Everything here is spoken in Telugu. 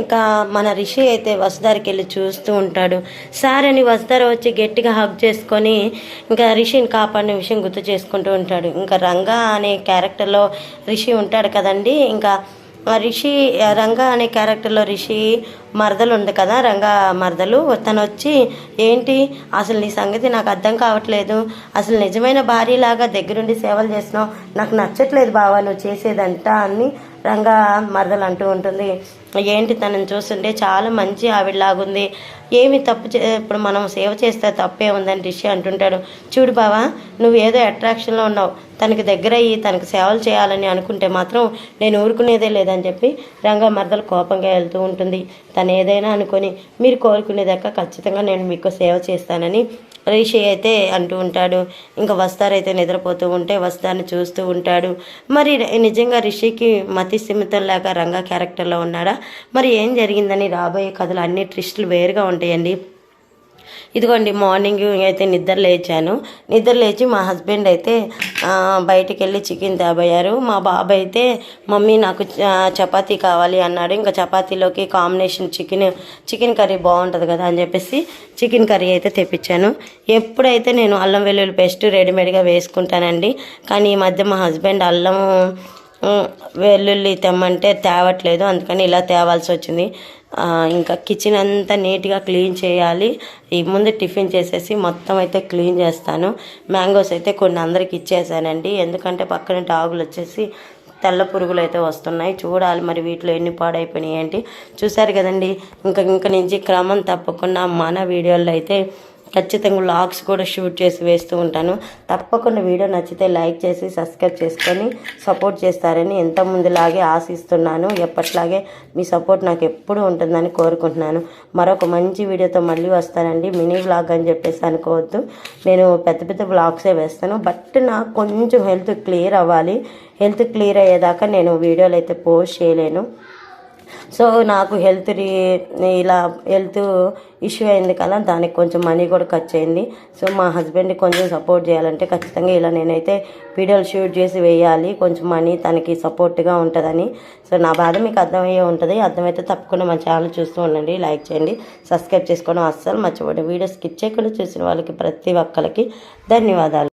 ఇంకా మన రిషి అయితే వసుధారికి వెళ్ళి చూస్తూ ఉంటాడు. సార్ అని వసుధార వచ్చి గట్టిగా హగ్ చేసుకొని ఇంకా రిషిని కాపాడిన విషయం గుర్తు చేసుకుంటూ ఉంటాడు. ఇంకా రంగా అనే క్యారెక్టర్లో రిషి ఉంటాడు కదండి. ఇంకా ఆ రిషి రంగా అనే క్యారెక్టర్లో రిషి మరదలు ఉంది కదా రంగా మరదలు. తను వచ్చి ఏంటి? అసలు నీ సంగతి నాకు అర్థం కావట్లేదు. అసలు నిజమైన భార్యలాగా దగ్గరుండి సేవలు చేసినావు నాకు నచ్చట్లేదు బావా నువ్వు చేసేదంట అని రంగా మరదలు అంటూ ఉంటుంది. ఏంటి? తనని చూస్తుంటే చాలా మంచి ఆవిడలాగుంది. ఏమి తప్పు చే ఇప్పుడు మనం సేవ చేస్తే తప్పే ఉందని రిషి అంటుంటాడు. చూడు బావా నువ్వు ఏదో అట్రాక్షన్లో ఉన్నావు. తనకి దగ్గర అయ్యి తనకు సేవలు చేయాలని అనుకుంటే మాత్రం నేను ఊరుకునేదే లేదని చెప్పి రంగా మరదలు కోపంగా వెళ్తూ ఉంటుంది. తను ఏదైనా అనుకొని మీరు కోరుకునేదాకా ఖచ్చితంగా నేను మీకు సేవ చేస్తానని రిషి అయితే అంటూ ఉంటాడు. ఇంకా వస్తారైతే నిద్రపోతూ ఉంటే వస్తాన్ని చూస్తూ ఉంటాడు. మరి నిజంగా రిషికి మతి సిమితం లేక రంగా క్యారెక్టర్లో ఉన్నాడా? మరి ఏం జరిగిందని రాబోయే కథలు అన్ని ట్విస్టులు వేరుగా ఉంటాయండి. ఇదిగోండి మార్నింగ్ అయితే నిద్ర లేచాను. నిద్ర లేచి మా హస్బెండ్ అయితే బయటికి వెళ్ళి చికెన్ తేబోయారు మా బాబు అయితే మమ్మీ నాకు చపాతీ కావాలి అన్నాడు. ఇంకా చపాతీలోకి కాంబినేషన్ చికెన్ చికెన్ కర్రీ బాగుంటుంది కదా అని చెప్పేసి చికెన్ కర్రీ అయితే తెప్పించాను. ఎప్పుడైతే నేను అల్లం వెల్లుల్లి పేస్ట్ రెడీమేడ్గా వేసుకుంటానండి కానీ ఈ మధ్య మా హస్బెండ్ అల్లం వెల్లుల్లి తెమ్మంటే తేవట్లేదు అందుకని ఇలా తేవాల్సి వచ్చింది. ఇంకా కిచెన్ అంతా నీట్గా క్లీన్ చేయాలి. ఈ ముందు టిఫిన్ చేసేసి మొత్తం అయితే క్లీన్ చేస్తాను. మ్యాంగోస్ అయితే కొన్ని అందరికి ఇచ్చేసానండి. ఎందుకంటే పక్కన డాగులు వచ్చేసి తెల్ల పురుగులు అయితే వస్తున్నాయి. చూడాలి మరి వీటిలో ఎన్ని పాడైపోయినాయి ఏంటి. చూసారు కదండి. ఇంకా ఇంక నుంచి క్రమం తప్పకుండా మన వీడియోలో అయితే ఖచ్చితంగా వ్లాగ్స్ కూడా షూట్ చేసి వేస్తూ ఉంటాను. తప్పకుండా వీడియో నచ్చితే లైక్ చేసి సబ్స్క్రైబ్ చేసుకొని సపోర్ట్ చేస్తారని ఎంత ముందులాగే ఆశిస్తున్నాను. ఎప్పట్లాగే మీ సపోర్ట్ నాకు ఎప్పుడు ఉంటుందని కోరుకుంటున్నాను. మరొక మంచి వీడియోతో మళ్ళీ వస్తానండి. మినీ వ్లాగ్ అని చెప్పేసి అనుకోవద్దు. నేను పెద్ద పెద్ద బ్లాగ్సే వేస్తాను. బట్ నాకు కొంచెం హెల్త్ క్లియర్ అవ్వాలి. హెల్త్ క్లియర్ అయ్యేదాకా నేను వీడియోలు అయితే పోస్ట్ చేయలేను. సో నాకు హెల్త్ రీ ఇలా హెల్త్ ఇష్యూ అయింది కదా దానికి కొంచెం మనీ కూడా ఖర్చు అయింది. సో మా హస్బెండ్కి కొంచెం సపోర్ట్ చేయాలంటే ఖచ్చితంగా ఇలా నేనైతే వీడియోలు షూట్ చేసి వేయాలి. కొంచెం మనీ తనకి సపోర్ట్గా ఉంటుందని. సో నా బాధ మీకు అర్థమయ్యే ఉంటుంది. అర్థమైతే తప్పకుండా మా ఛానల్ చూస్తూ ఉండండి లైక్ చేయండి సబ్స్క్రైబ్ చేసుకోవడం అస్సలు మర్చిపోండి వీడియో స్కిప్ చేయకుండా చూసిన వాళ్ళకి ప్రతి ఒక్కరికి ధన్యవాదాలు.